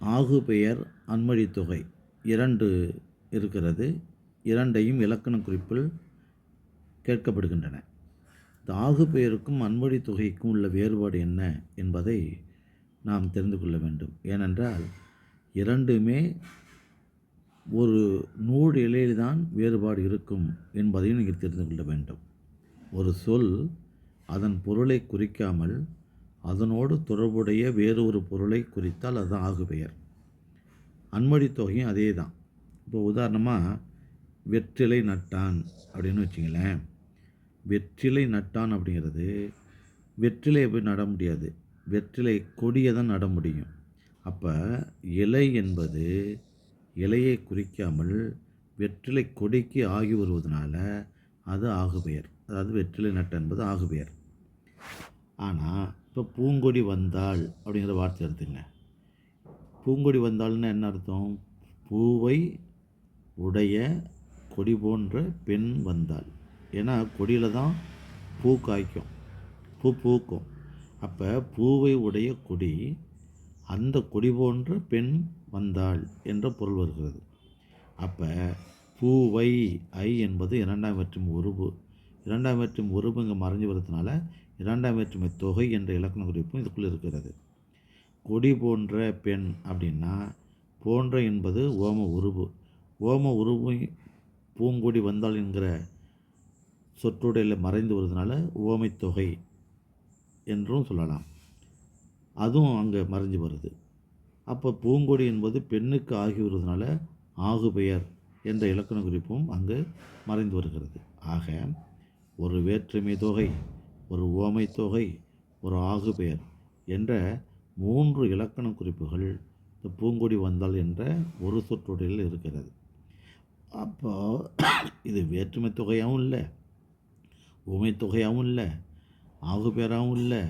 ஆகு பெயர் தொகை இரண்டு இருக்கிறது. இரண்டையும் இலக்கண குறிப்பில் கேட்கப்படுகின்றன. இந்த ஆகு பெயருக்கும் அன்மொழி தொகைக்கும் உள்ள வேறுபாடு என்ன என்பதை நாம் தெரிந்து கொள்ள வேண்டும். ஏனென்றால் இரண்டுமே ஒரு நூல் இலையில்தான் வேறுபாடு இருக்கும் என்பதையும் நீங்கள் தெரிந்து கொள்ள வேண்டும். ஒரு சொல் அதன் பொருளை குறிக்காமல் அதனோடு தொடர்புடைய வேறு ஒரு பொருளை குறித்தால் அதுதான் ஆகுபெயர். அன்மொழி தொகையும் அதே தான் இப்போ உதாரணமாக வெற்றிலை நட்டான் அப்படின்னு வச்சிங்களேன். வெற்றிலை நட்டான் அப்படிங்கிறது வெற்றிலை போய் நட முடியாது. வெற்றிலை கொடியை தான் நட முடியும். அப்போ இலை என்பது இலையை குறிக்காமல் வெற்றிலை கொடிக்கு ஆகி வருவதனால அது ஆகுபெயர். அதாவது வெற்றிலை நட்டு என்பது ஆகுபெயர். ஆனால் இப்போ பூங்கொடி வந்தாள் அப்படிங்கிற வார்த்தை எடுத்துங்க பூங்கொடி வந்தாள்னு என்ன அர்த்தம்? பூவை உடைய கொடி போன்ற பெண் வந்தாள். ஏன்னா கொடியில் தான் பூ காய்க்கும். பூ பூக்கும். அப்போ பூவை உடைய கொடி அந்த கொடி போன்ற பெண் வந்தாள் என்ற பொருள் வருகிறது. அப்போ பூவை ஐ என்பது இரண்டாம் மற்றும் உருவு இரண்டாம் வேற்றுமை ஒரு இங்கே மறைஞ்சு வரதுனால இரண்டாம் வேற்றுமை தொகை என்ற இலக்கண குறிப்பும் இதுக்குள்ளே இருக்கிறது. கொடி போன்ற பெண் அப்படின்னா போன்ற என்பது ஓம உருவு ஓம உருவு பூங்கொடி வந்தால் என்கிற சொற்றொடையில் மறைந்து வருவதனால ஓமை தொகை என்றும் சொல்லலாம். அதுவும் அங்கே மறைஞ்சு வருது. அப்போ பூங்கொடி என்பது பெண்ணுக்கு ஆகி வருவதனால ஆகு பெயர் என்ற இலக்கண குறிப்பும் அங்கு மறைந்து வருகிறது. ஆக ஒரு வேற்றுமை தொகை ஒரு ஓமை தொகை ஒரு ஆகு பெயர் என்ற மூன்று இலக்கண குறிப்புகள் இந்த பூங்கொடி வந்தால் என்ற ஒரு சொற்றொடரில் இருக்கிறது. அப்போ இது வேற்றுமை தொகையாகவும் இல்லை உமை தொகையாகவும் இல்லை ஆகு பேராகவும் இல்லை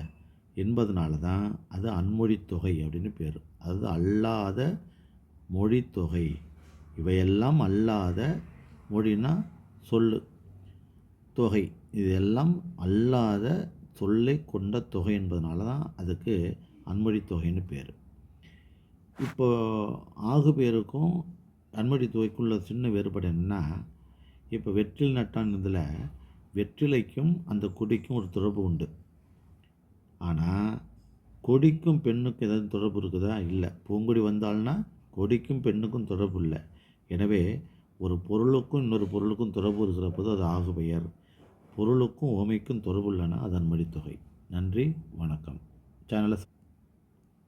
என்பதனால தான் அது அன்மொழி தொகை அப்படின்னு பேர். அது அல்லாத மொழி தொகை. இவையெல்லாம் அல்லாத மொழினா சொல்லு தொகை. இதெல்லாம் அல்லாத சொல்லை கொண்ட தொகை என்பதனால தான் அதுக்கு அன்மொழி தொகைன்னு பேர். இப்போ ஆகு பேருக்கும் அன்மொழி தொகைக்குள்ள சின்ன வேறுபாடு என்னென்னா இப்போ வெற்றில் நட்டான் இதில் வெற்றிலைக்கும் அந்த கொடிக்கும் ஒரு தொடர்பு உண்டு. ஆனால் கொடிக்கும் பெண்ணுக்கும் ஏதாவது தொடர்பு இருக்குதா? இல்லை. பூங்கொடி வந்தால்னா கொடிக்கும் பெண்ணுக்கும் தொடர்பு இல்லை. எனவே ஒரு பொருளுக்கும் இன்னொரு பொருளுக்கும் தொடர்பு இருக்கிற போது அது ஆகு பெயர். பொருளுக்கும் உவமைக்கும் தொடர்பு அதன் மடித்தொகை. தொகை நன்றி வணக்கம். சேனலை